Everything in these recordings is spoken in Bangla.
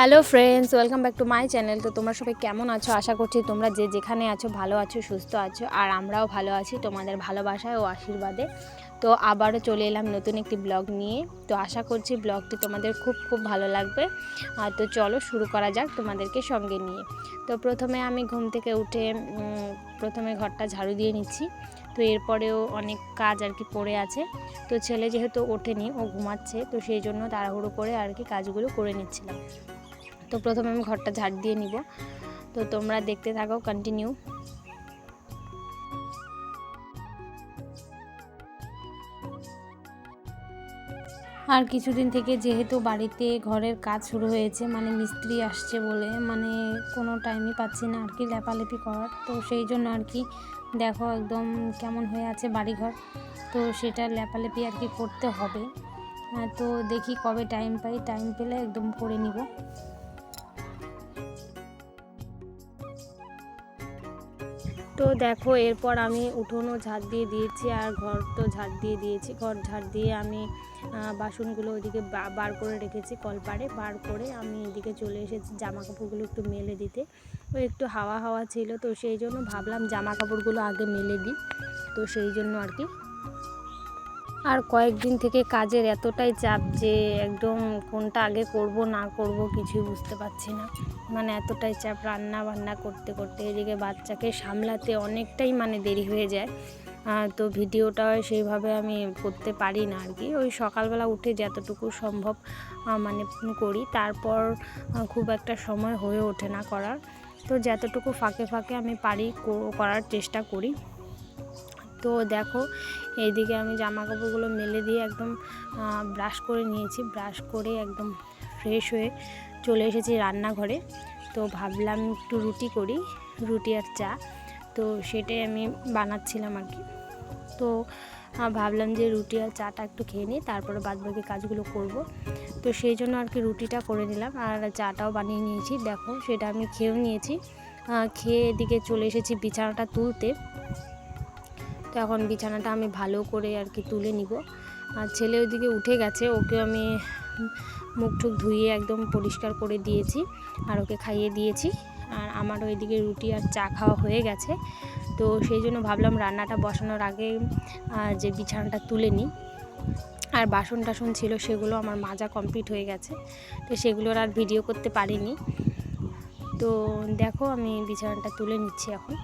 Hello friends, welcome back to my channel. তো তোমরা সবাই কেমন আছো? আশা করছি তোমরা যে যেখানে আছো ভালো আছো, সুস্থ আছো, আর আমরাও ভালো আছি তোমাদের ভালোবাসায় ও আশীর্বাদে। তো আবারও চলে এলাম নতুন একটি ব্লগ নিয়ে। তো আশা করছি ব্লগটি তোমাদের খুব খুব ভালো লাগবে। আর তো চলো শুরু করা যাক তোমাদেরকে সঙ্গে নিয়ে। তো প্রথমে আমি ঘুম থেকে উঠে প্রথমে ঘরটা ঝাড়ু দিয়ে নিচ্ছি। তো এরপরেও অনেক কাজ আর কি পড়ে আছে। তো ছেলে যেহেতু ওঠেনি, ও ঘুমাচ্ছে। তো সেই জন্য তাড়াহুড়ো করে আর কি কাজগুলো করে নিচ্ছিলাম। তো প্রথমে আমি ঘরটা ঝাড় দিয়ে নিব। তো তোমরা দেখতে থাকো কন্টিনিউ আর কিছুদিন থেকে যেহেতু বাড়িতে ঘরের কাজ শুরু হয়েছে মানে মিস্ত্রি আসছে বলে মানে কোনো টাইমই পাচ্ছি না আর কি লেপালেপি করার। তো সেই জন্য আর কি দেখো একদম কেমন হয়ে আছে বাড়িঘর। তো সেটা লেপালেপি আর কি করতে হবে। তো দেখি কবে টাইম পাই। টাইম পেলে একদম করে নিব। তো দেখো, এরপর আমি উঠোনও ঝাড় দিয়ে দিয়েছি আর ঘর তো ঝাড় দিয়ে দিয়েছি। ঘর ঝাড় দিয়ে আমি বাসনগুলো ওইদিকে বার করে রেখেছি কলপারে। বার করে আমি এদিকে চলে এসেছি জামা কাপড়গুলো একটু মেলে দিতে। ওই একটু হাওয়া হাওয়া ছিল তো সেই জন্য ভাবলাম জামা কাপড়গুলো আগে মেলে দিই। তো সেই জন্য আর কি আর কয়েকদিন থেকে কাজের এতটাই চাপ যে একদম কোনটা আগে করব, না করব কিছুই বুঝতে পারছি না। মানে এতটাই চাপ রান্না বান্না করতে করতে এদিকে বাচ্চাকে সামলাতে অনেকটাই মানে দেরি হয়ে যায়। তো ভিডিওটা সেইভাবে আমি করতে পারি না আর কি। ওই সকালবেলা উঠে যতটুকু সম্ভব মানে করি। তারপর খুব একটা সময় হয়ে ওঠে না করার। তো যতটুকু ফাঁকে ফাঁকে আমি পারি করার চেষ্টা করি। তো দেখো, এইদিকে আমি জামা কাপড়গুলো মেলে দিয়ে একদম ব্রাশ করে নিয়েছি। ব্রাশ করে একদম ফ্রেশ হয়ে চলে এসেছি রান্নাঘরে। তো ভাবলাম একটু রুটি করি, রুটি আর চা। তো সেটাই আমি বানাচ্ছিলাম আর কি। তো ভাবলাম যে রুটি আর চাটা একটু খেয়ে নিই, তারপরে বাদ বাকি কাজগুলো করব। তো সেই জন্য আর কি রুটিটা করে নিলাম, আর চাটাও বানিয়ে নিয়েছি। দেখো, সেটা আমি খেয়েও নিয়েছি। খেয়ে এদিকে চলে এসেছি বিছানাটা তুলতে। তো এখন বিছানাটা আমি ভালো করে আর কি তুলে নিব। আর ছেলে ওইদিকে উঠে গেছে, ওকে আমি মুখ টুক ধুয়ে একদম পরিষ্কার করে দিয়েছি আর ওকে খাইয়ে দিয়েছি। আর আমার ওইদিকে রুটি আর চা খাওয়া হয়ে গেছে। তো সেই জন্য ভাবলাম রান্নাটা বসানোর আগে যে বিছানাটা তুলে নিই। আর বাসন টাসন ছিল সেগুলো আমার মাজা কমপ্লিট হয়ে গেছে। তো সেগুলোর আর ভিডিও করতে পারিনি। তো দেখো আমি বিছানাটা তুলে নিচ্ছি এখন।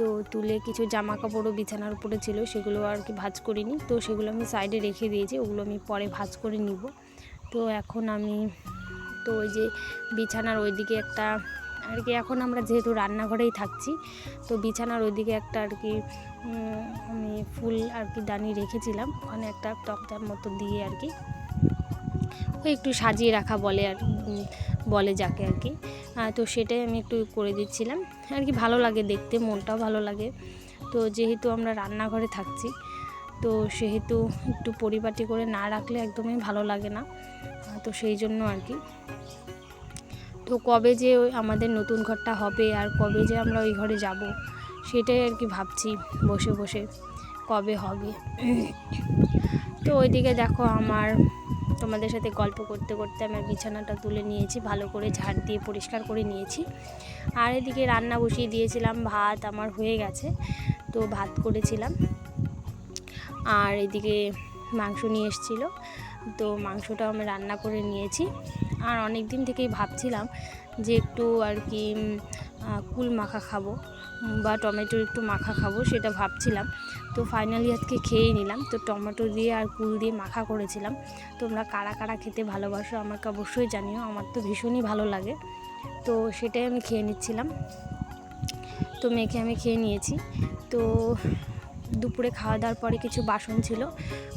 তো তুলে কিছু জামা কাপড়ও বিছানার উপরে ছিল, সেগুলো আর কি ভাঁজ করিনি। তো সেগুলো আমি সাইডে রেখে দিয়েছি, ওগুলো আমি পরে ভাঁজ করে নিব। তো এখন আমি, তো ওই যে বিছানার ওইদিকে একটা আর কি এখন আমরা যেহেতু রান্নাঘরেই থাকছি, তো বিছানার ওইদিকে একটা আর কি আমি ফুল আর কি দানি রেখেছিলাম। ওখানে একটা তক্তার মতো দিয়ে আর কি, ওই একটু সাজিয়ে রাখা বলে আর বলে যাকে আর কি। তো সেটাই আমি একটু করে দিচ্ছিলাম। আর কি ভালো লাগে দেখতে, মনটাও ভালো লাগে। তো যেহেতু আমরা রান্নাঘরে থাকছি, তো সেহেতু একটু পরিপাটি করে না রাখলে একদমই ভালো লাগে না। তো সেই জন্য আর কি। তো কবে যে আমাদের নতুন ঘরটা হবে আর কবে যে আমরা ওই ঘরে যাব, সেটাই আর কি ভাবছি বসে বসে কবে হবে। তো ওইদিকে দেখো আমার তোমাদের সাথে গল্প করতে করতে আমার বিছানাটা তুলে নিয়েছি, ভালো করে ঝাড় দিয়ে পরিষ্কার করে নিয়েছি। আর এদিকে রান্না বসিয়ে দিয়েছিলাম, ভাত আমার হয়ে গেছে, তো ভাত করেছিলাম। আর এদিকে মাংস নিয়ে এসেছিল, তো মাংসটাও আমি রান্না করে নিয়েছি। আর অনেক দিন থেকেই ভাবছিলাম যে একটু আর কি কুল মাখা খাব বা টমেটোর একটু মাখা খাব, সেটা ভাবছিলাম। তো ফাইনালি আজকে খেয়েই নিলাম। তো টমেটো দিয়ে আর কুল দিয়ে মাখা করেছিলাম। তোমরা কারা কারা খেতে ভালোবাসো আমাকে অবশ্যই জানিও। আমার তো ভীষণই ভালো লাগে। তো সেটাই আমি খেয়ে নিচ্ছিলাম। তো মেখে আমি খেয়ে নিয়েছি। তো দুপুরে খাওয়া দাওয়ার পরে কিছু বাসন ছিল,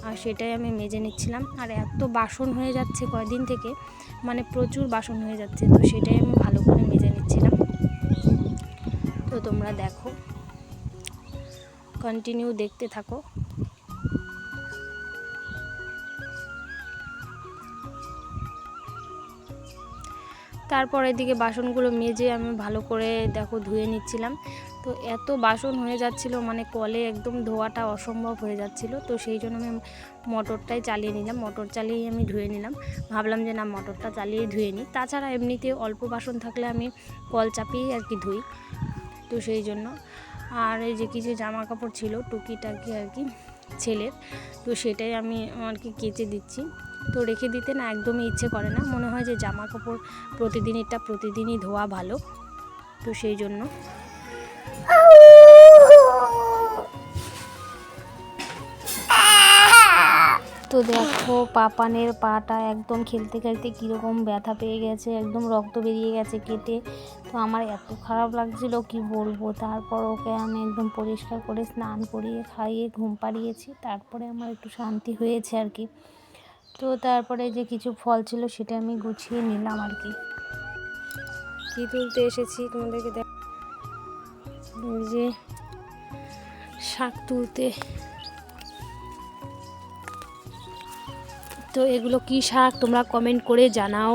আর সেটাই আমি মেজে নিচ্ছিলাম। আর এত বাসন হয়ে যাচ্ছে কয়দিন থেকে মানে প্রচুর বাসন হয়ে যাচ্ছে। তো সেটাই আমি ভালো করে মেজে নিচ্ছিলাম। তো তোমরা দেখো। কন্টিনিউ দেখতে থাকো। তারপর এদিকে বাসনগুলো মেজে আমি ভালো করে দেখো ধুয়ে নিচ্ছিলাম। তো এত বাসন হয়ে যাচ্ছিল মানে কলে একদম ধোয়াটা অসম্ভব হয়ে যাচ্ছিল। তো সেই জন্য আমি মোটরটাই চালিয়ে নিলাম, মোটর চালিয়েই আমি ধুয়ে নিলাম। ভাবলাম যে না, মোটরটা চালিয়ে ধুয়ে নিই। তাছাড়া এমনিতে অল্প বাসন থাকলে আমি কল চাপিয়েই আর কি ধুই। তো সেই জন্য আর এই যে কিছু জামা কাপড় ছিল, টুকিটাকি আর কি, ছেলের। তো সেটাই আমি আর কি কেচে দিচ্ছি। তো রেখে দিতে না একদমই ইচ্ছে করে না। মনে হয় যে জামা কাপড় প্রতিদিনটা প্রতিদিনই ধোয়া ভালো। তো সেই জন্য। তো দেখো, পাপানের পাটা একদম খেলতে খেলতে কীরকম ব্যথা পেয়ে গেছে, একদম রক্ত বেরিয়ে গেছে কেটে। তো আমার এত খারাপ লাগছিল, কি বলব? তারপর ওকে আমি একদম পরিষ্কার করে স্নান করিয়ে খাইয়ে ঘুম পাড়িয়েছি, তারপরে আমার একটু শান্তি হয়েছে আর কি। তো তারপরে যে কিছু ফল ছিল সেটা আমি গুছিয়ে নিলাম আর কি। কী তুলতে এসেছি তোমাদেরকে দেখ যে শাক তুলতে। তো এগুলো কি শাক তোমরা কমেন্ট করে জানাও।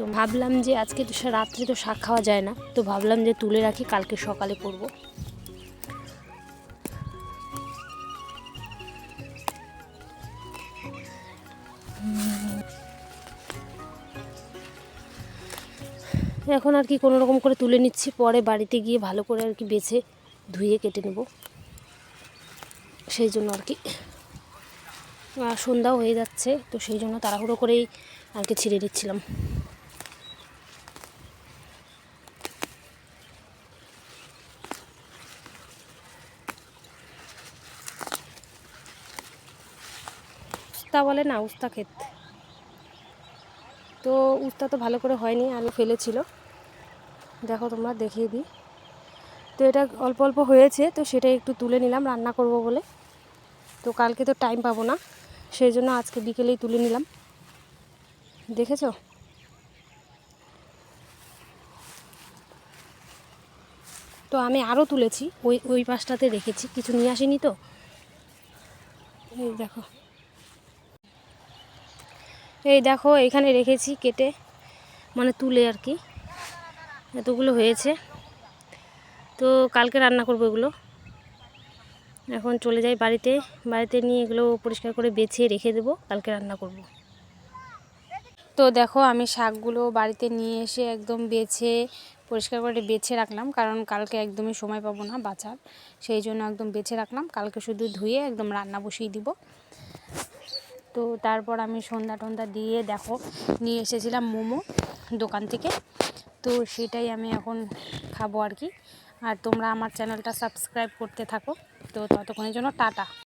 তো ভাবলাম যে আজকে তো রাত্রে তো শাক খাওয়া যায় না, তো ভাবলাম যে তুলে রাখি, কালকে সকালে করব। এখন আর কি কোনো রকম করে তুলে নিচ্ছি, পরে বাড়িতে গিয়ে ভালো করে আর কি বেছে ধুয়ে কেটে নেব। সেই জন্য আর কি। সন্ধ্যাও হয়ে যাচ্ছে, তো সেই জন্য তাড়াহুড়ো করেই আর কি ছিঁড়ে দিচ্ছিলাম উস্তা বলে না, উস্তা ক্ষেত। তো উস্তা তো ভালো করে হয়নি, আলু ফেলেছিল। দেখো তোমরা, দেখিয়ে দিই। তো এটা অল্প অল্প হয়েছে, তো সেটা একটু তুলে নিলাম, রান্না করব বলে। তো কালকে তো টাইম পাবো না, সেই জন্য আজকে বিকেলেই তুলে নিলাম। দেখেছ? তো আমি আরও তুলেছি, ওই ওই পাশটাতে রেখেছি, কিছু নিয়ে আসিনি তো? এই দেখো। এই দেখো, এখানে রেখেছি কেটে মানে তুলে আর কি। এতগুলো হয়েছে। তো কালকে রান্না করব এগুলো। এখন চলে যাই বাড়িতে। বাড়িতে নিয়ে এগুলো পরিষ্কার করে বেছে রেখে দেবো। কালকে রান্না করব। তো দেখো, আমি শাকগুলো বাড়িতে নিয়ে এসে একদম বেছে, পরিষ্কার করে বেছে রাখলাম। কারণ কালকে একদমই সময় পাবো না বাঁচার। সেই জন্য একদম বেছে রাখলাম। কালকে শুধু ধুয়ে একদম রান্না বসিয়ে দিব। তো তারপর আমি সন্ধ্যা টন্ধা দিয়ে দেখো, নিয়ে এসেছিলাম মোমো দোকান থেকে। তো সেটাই আমি এখন খাব আর কি। আর তোমরা আমার চ্যানেলটা সাবস্ক্রাইব করতে থাকো। তো ততক্ষণের জন্য টাটা।